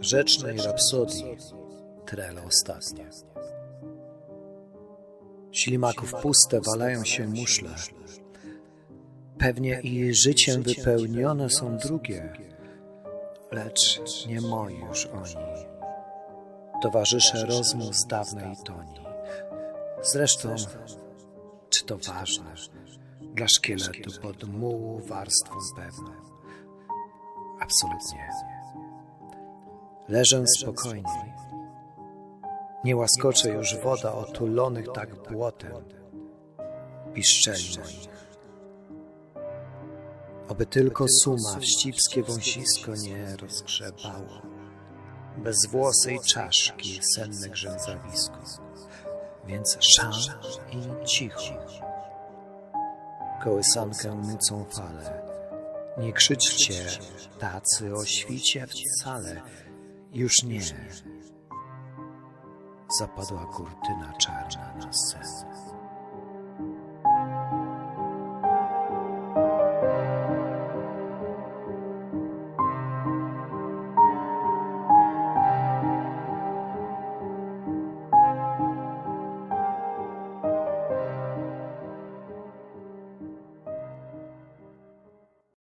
rzecznej rapsodii trele ostatnie. Ślimaków puste walają się muszle. Pewnie i życiem wypełnione są drugie, lecz nie moi już oni. Towarzysze rozmów z dawnej toni. Zresztą, czy to ważne dla szkieletu pod mułu warstwą pewną? Absolutnie. Leżę spokojniej. Nie łaskocze już woda otulonych tak błotem piszczeli moich. Oby tylko suma wścibskie wąsisko nie rozgrzebało bezwłosej czaszki senne grzęzawisko. Więc szan i cicho. Kołysankę mycą fale. Nie krzyczcie, tacy o świcie wcale. Już nie. Zapadła kurtyna czarna na sen.